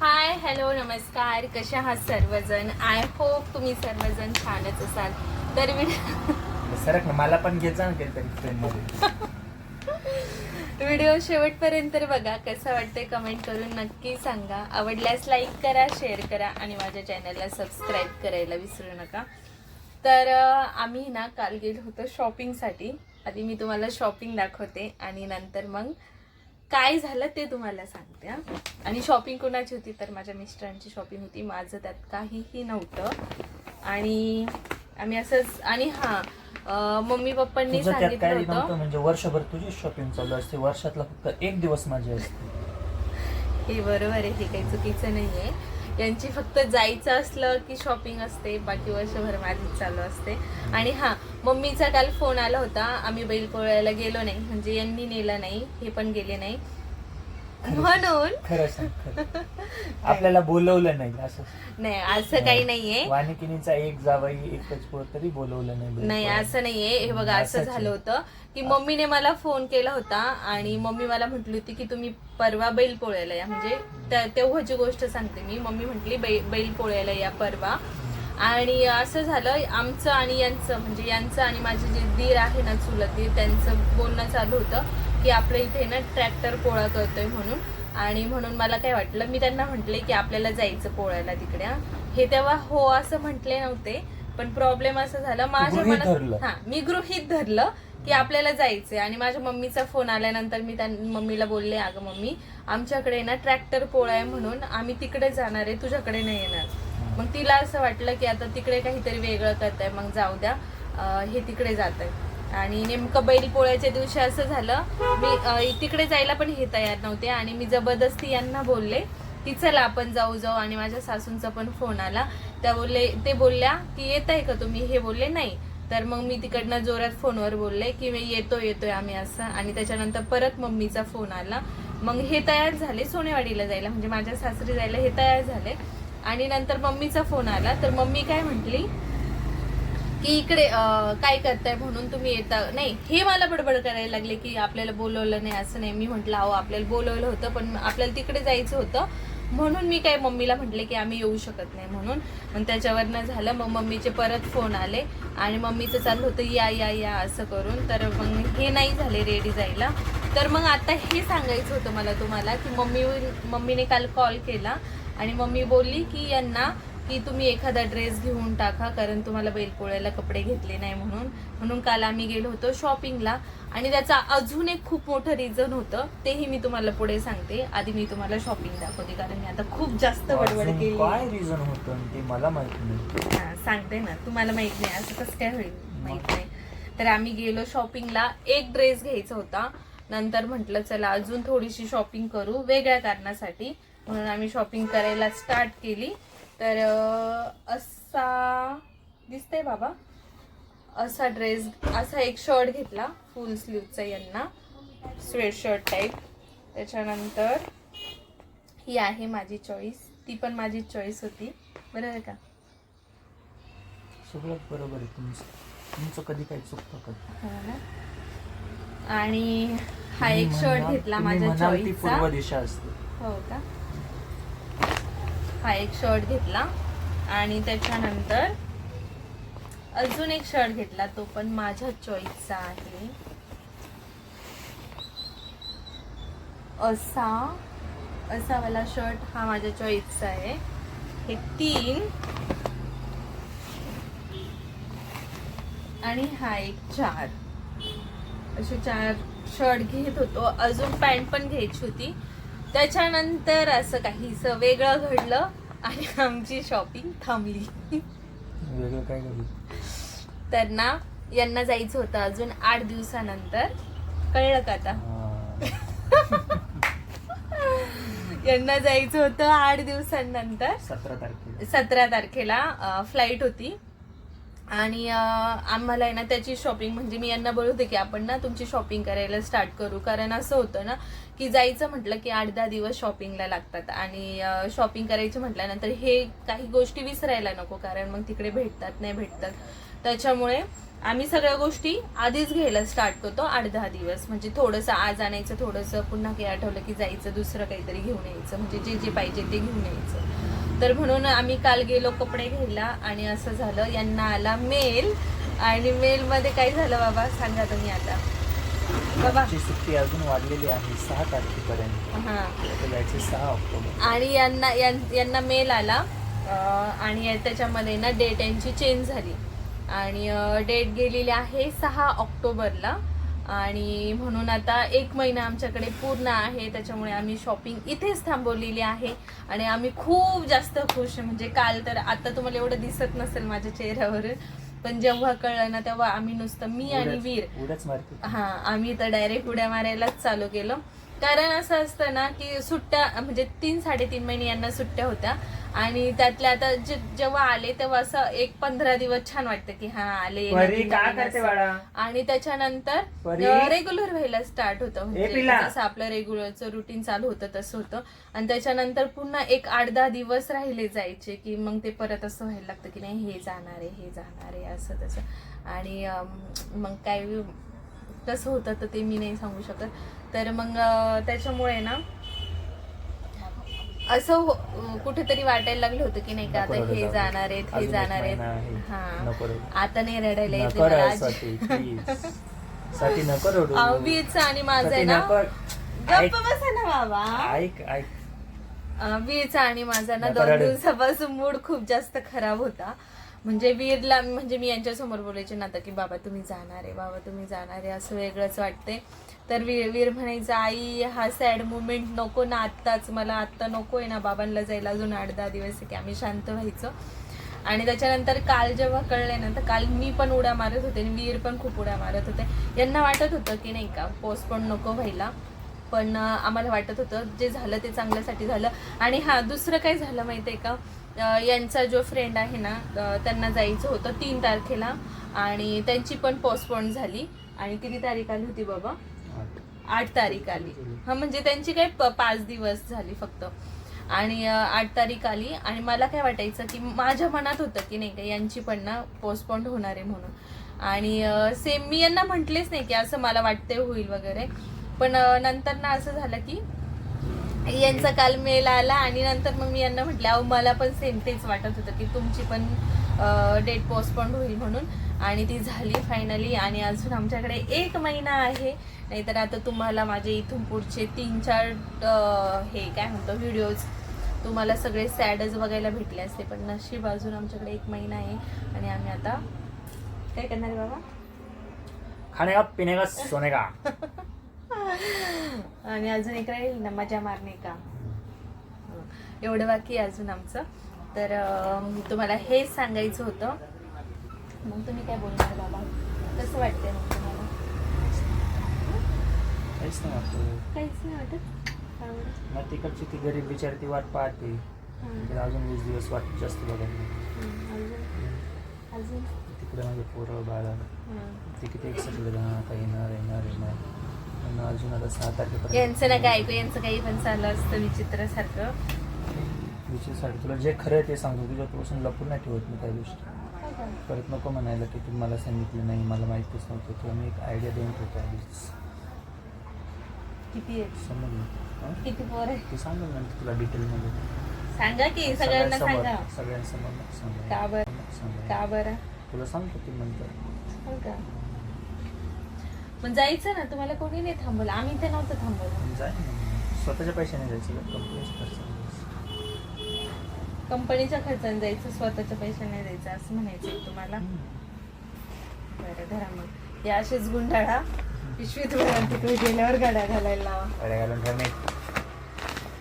Hi hello नमस्कार. कसे आहात सर्वजण? आय होप तुम्ही सर्वजण छानच असाल. तर सरक ना मला पण घे जा व्हिडिओ शेवटपर्यंत बघा कसं वाटतंय कमेंट करून नक्की सांगा. आवडल्यास लाईक करा शेअर करा आणि माझ्या चॅनलला सबस्क्राईब करायला विसरू नका. तर आम्ही ना काल गेलो होतो शॉपिंगसाठी आधी मी तुम्हाला शॉपिंग दाखवते आणि नंतर मग काय झालं ते तुम्हाला सांगते. आणि शॉपिंग कोणाची होती तर माझ्या मिस्टरांची शॉपिंग होती. माझं त्यात काहीही नव्हतं. आणि आम्ही असंच आणि हां मम्मी पप्पांनी तुझं त्यात सांगितलं काही होतं. नव्हतं म्हणजे वर्षभर तुझी शॉपिंग चालू असते. वर्षातला फक्त एक दिवस माझी असते. हे बरोबर आहे हे काही चुकीचं नाहीये. यांची फक्त जायचं असलं की शॉपिंग असते बाकी वर्षभर माझीच चालू असते. आणि हा मम्मीचा काल फोन आला होता. आम्ही बैल पोळायला गेलो नाही. म्हणजे यांनी नेलं नाही. हे पण गेले नाही. म्हणून खरं सांग खरं. आपल्याला बोलवलं नाही असं. नाही असं काही नाहीये. वानिकिनीचा एक जावई एकच पोर तरी बोलवलं नाही नाही असं नाहीये. हे बघा असं असंच आहे. झालं होतं की मम्मीने मला फोन केला होता आणि मम्मी मला म्हटली होती की तुम्ही परवा बैल पोळ्याला या. म्हणजे त्या- तेव्हाची गोष्ट सांगते मी. मम्मी म्हटली बैल पोळ्याला या परवा. आणि असं झालं आमचं आणि यांचं म्हणजे यांचं आणि माझे जे दीर आहे ना चुलत दीर त्यांचं बोलणं चालू होतं की आपल्या इथे ना ट्रॅक्टर पोळा करतोय म्हणून आणि म्हणून मला काय वाटलं मी त्यांना म्हटले की आपल्याला जायचं पोळ्याला तिकडे हा. तेव्हा हो असं म्हटले नव्हते पण प्रॉब्लेम असं झाला माझ्या. मनात हा मी गृहीत धरलं की आपल्याला जायचंय आणि माझ्या मम्मीचा फोन आल्यानंतर मी त्या मम्मीला बोलले अगं मम्मी आमच्याकडे ना ट्रॅक्टर पोळा आहे म्हणून आम्ही तिकडे जाणार आहे तुझ्याकडे नाही येणार मग तिला असं वाटलं की आता तिकडे काहीतरी वेगळं करत आहे मग जाऊ द्या. हे तिकडे जात आहे आणि नेमकं बैल पोळ्याच्या दिवशी असं झालं मी तिकडे जायला पण हे तयार नव्हते आणि मी जबरदस्ती यांना बोलले की चला आपण जाऊ जाऊ. आणि माझ्या सासूंचा पण फोन आला. त्या बोलले ते बोलल्या की येत आहे का तुम्ही? हे बोलले नाही. तर मग मी तिकडनं जोरात फोनवर बोलले की मी येतो येतोय आम्ही असं. आणि त्याच्यानंतर परत मम्मीचा फोन आला. मग हे तयार झाले सोनेवाडीला जायला. म्हणजे माझ्या सासरी जायला हे तयार झाले. आणि नंतर मम्मीचा फोन आला. तर मम्मी काय म्हटली? की इकडे काय करताय म्हणून तुम्ही येता? नाही हे मला बडबड करायला लागले की आपल्याला बोलवलं नाही असं नाही. मी म्हटलं अहो आपल्याला बोलवलं होतं पण आपल्याला तिकडे जायचं होतं. म्हणून मी काय मम्मीला म्हटले की आम्ही येऊ शकत नाही म्हणून. मग त्याच्यावरनं झालं. मग मम्मीचे परत फोन आले आणि मम्मीचं चाललं होतं या या या असं करून. तर मग हे नाही झाले रेडी जायला. तर मग आता हे सांगायचं होतं मला तुम्हाला की मम्मी मम्मीने काल कॉल केला आणि मम्मी बोलली की यांना की तुम्ही एखादा ड्रेस घेऊन टाका कारण तुम्हाला बैलपोळ्याला कपडे घेतले नाही म्हणून. म्हणून काल आम्ही गेलो होतो शॉपिंगला आणि त्याचा अजून एक खूप मोठं रिझन होतं तेही मी तुम्हाला पुढे सांगते. आधी मी तुम्हाला शॉपिंग दाखवते कारण मी आता खूप जास्त बडबड केली. काय रिझन होतं ते मला माहीत नाही. हा, सांगते ना तुम्हाला माहीत नाही असं कसं काय होईल? माहीत नाही. तर आम्ही गेलो शॉपिंगला एक ड्रेस घ्यायचा होता. नंतर म्हटलं चला अजून थोडीशी शॉपिंग करू वेगळ्या कारणासाठी. म्हणून आम्ही शॉपिंग करायला स्टार्ट केली. तर असा दिसतंय बाबा. असा ड्रेस असा एक शर्ट घेतला फुल स्लीवचा यांना. स्वेट शर्ट टाईप त्याच्यानंतर ही आहे माझी चॉईस ती पण माझी चॉईस होती. बरोबर आहे का? सगळं बरोबर आहे तुमचं. तुमचं कधी काही चुकतं कधी हो? आणि हा एक शर्ट घेतला माझ्या चॉईसचा दिशा असते. हो का? हा एक शर्ट घेतला आणि त्याच्यानंतर अजून एक शर्ट घेतला तो पण माझ्या चॉईसचा आहे. असा असा वाला शर्ट हा माझ्या चॉईसचा आहे. हे तीन. आणि हा एक चार. असे चार शर्ट घेत होतो. अजून पॅन्ट पण घ्यायची होती. त्याच्यानंतर असं काहीसं वेगळं घडलं आणि आमची शॉपिंग थांबली. वेगळं काय तर ना यांना जायचं होतं अजून आठ दिवसानंतर. कळलं का आता? यांना जायचं होतं आठ दिवसांनंतर. सतरा तारखेला. सतरा तारखेला फ्लाईट होती. आणि आम्हाला आहे ना त्याची शॉपिंग म्हणजे मी यांना बोलवते की आपण ना तुमची शॉपिंग करायला स्टार्ट करू. कारण असं होतं ना की जायचं म्हटलं की आठ दहा दिवस शॉपिंगला लागतात. आणि शॉपिंग करायची म्हटल्यानंतर हे काही गोष्टी विसरायला नको. कारण मग तिकडे भेटतात नाही भेटतात. त्याच्यामुळे आम्ही सगळ्या गोष्टी आधीच घ्यायला स्टार्ट करतो आठ दहा दिवस. म्हणजे थोडंसं आज आणायचं थोडंसं पुन्हा काही आठवलं की जायचं दुसरं काहीतरी घेऊन यायचं. म्हणजे जे जे पाहिजे ते घेऊन यायचं. तर म्हणून आम्ही काल गेलो कपडे घ्यायला आणि असं झालं यांना आला मेल. आणि मेलमध्ये काय झालं बाबा? सांगा तुम्ही आता. बाबा. सुट्टी अजून वाढलेली आहे सहा तारखेपर्यंत. हां. सहा ऑक्टोबर. आणि यांना यांना मेल आला. आणि त्याच्यामध्ये ना डेट यांची चेंज झाली. आणि डेट गेलेली आहे सहा ऑक्टोबरला. आणि म्हणून आता एक महिना आमच्याकडे पूर्ण आहे त्याच्यामुळे आम्ही शॉपिंग इथेच थांबवलेली आहे. आणि आम्ही खूप जास्त खुश म्हणजे काल तर आता तुम्हाला एवढं दिसत नसेल माझ्या चेहऱ्यावर पण जेव्हा कळलं ना तेव्हा आम्ही नुसतं मी आणि वीर. हा आम्ही तर डायरेक्ट उड्या मारायलाच चालू केलं. कारण असं असतं ना की सुट्ट्या म्हणजे तीन साडेतीन महिने यांना सुट्ट्या होत्या. आणि त्यातल्या आता जेव्हा आले तेव्हा असं एक पंधरा दिवस छान वाटतं की हा आले परी नवीन काय नवीन करते असं. बाळा आणि त्याच्यानंतर परी? रेग्युलर व्हायला स्टार्ट होतं ए म्हणजे पिल्ला. जसं आपलं रेग्युलरचं रुटीन चालू होतं तसं होतं आणि त्याच्यानंतर पुन्हा एक आठ दहा दिवस राहिले जायचे की मग ते परत असं व्हायला लागतं की नाही हे जाणार आहे हे जाणार आहे असं तसं आणि अम, मग काय कसं होतं तर ते मी नाही सांगू शकत तर मग अं, त्याच्यामुळे ना असं हो- कुठेतरी वाटायला लागलं होतं की नाही का आता हे. जाणार आहेत हे जाणार. आहेत. हा. आता नाही रडायला येते आणि माझं आहे ना. गप्प बसा ना बाबा. ऐक ऐक. अं, वीरचा आणि माझा ना दोन. दिवसापासून मूड खूप जास्त खराब होता. म्हणजे वीरला म्हणजे मी यांच्यासमोर बोलायचे ना आता की बाबा तुम्ही जाणार आहे बाबा तुम्ही जाणार आहे असं वेगळंच वाटते. तर वीर वीर म्हणायचं आई हा सॅड मुमेंट नको ना आत्ताच मला आत्ता नको आहे ना बाबांना जायला अजून आठ दहा दिवस आहे की आम्ही शांत व्हायचं. आणि त्याच्यानंतर काल जेव्हा कळले ना तर काल मी पण उड्या मारत होते आणि वीर पण खूप उड्या मारत होते. यांना वाटत होतं की नाही का पोस्टपोन नको व्हायला. पण आम्हाला वाटत होतं जे झालं ते चांगल्यासाठी झालं. आणि हा दुसरं काय झालं माहिती आहे का? यांचा जो फ्रेंड आहे ना त्यांना जायचं होतं तीन तारखेला आणि त्यांची पण पोस्टपोन झाली. आणि किती तारीख आली होती बाबा? आठ तारीख आली. हा म्हणजे त्यांची काय प- पाच दिवस झाली फक्त. आणि आठ तारीख आली आणि मला काय वाटायचं की माझ्या मनात होतं की नाही का यांची पण ना पोस्टपोन होणार आहे म्हणून. आणि सेम मी यांना म्हटलेच नाही की असं मला वाटते होईल वगैरे. पण नंतर ना असं झालं की यांचा काल मेल आला आणि नंतर मग मी यांना म्हटलं अहो मला पण सेम तेच वाटत होतं की तुमची पण डेट पोस्टपोन होईल म्हणून. आणि ती झाली फायनली आणि अजून आमच्याकडे एक महिना आहे. नाहीतर आता तुम्हाला माझे इथून पुढचे तीन चार हे काय म्हणतो व्हिडिओज तुम्हाला सगळे सॅडच बघायला भेटले असते. पण नशीब अजून आमच्याकडे एक महिना आहे आणि आम्ही आता काय करणार बाबा? खाणे का पिणे का सोने का? आणि अजून एक राहील ना मजा मारणे का? हं. एवढं बाकी अजून आमचं. तर तुम्हाला हेच सांगायचं होतं. मग तुम्ही काय बोलणार बाबा? कसं वाटतंय मग तुम्हाला? काहीच नाही वाटतं. काहीच नाही वाटत? का बरं? मग तिकडची ती गरीब बिचारी ती वाट पाहते. हं. तिला अजून वीस दिवस वाट जास्त बघत नाही. हं. अजून? अजून? तिकडे माझे पोरं बाळा. हं. ते किती एक्साइटेड आता येणार येणार येणार. पण अजून आता सहा तारखेपर्यंत. यांचं ना काय ऐकू यांचं काही पण चालू असतं विचित्र सारखं विषयसाठी तुला जे खरं आहे ते सांगतो. तुझ्या तुपासून लपून नाही ठेवत मी त्या गोष्टी. परत नको म्हणायला की तू मला सांगितलं नाही मला माहितीच नव्हतं. तुला मी एक आयडिया देऊन ठेवतो आधीच. किती आहे? समजलं? किती पोर आहे ते सांगेल नंतर तुला डिटेलमध्ये सांगा की सगळ्यांना सगळ्यांसमोर सांगा. सगळ्यांसमोर नको सांगायला. का बरं? सांगायला. का बरं? तुला सांगतो ती नंतर. हो का? मग जायचं ना तुम्हाला कोणी नाही थांबवलं. आम्ही ते नव्हतं थांबवलं. जाय ना स्वतःच्या पैशाने जायचं कंपनीच्या खर्चाने जायचं? कंपनीच्या खर्चाने जायचं स्वतःच्या पैशाने द्यायचं असं म्हणायचं तुम्हाला. बरं धरा मग. हे असेच गुंडाळा. पिशवीत भरून तिकडे गेल्यावर गाड्या घालायला लावा. गाड्या घालून ठेवणे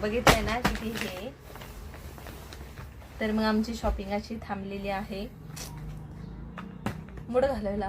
बघितलंय ना किती हे. तर मग आमची शॉपिंग अशी थांबलेली आहे. मुड घालायला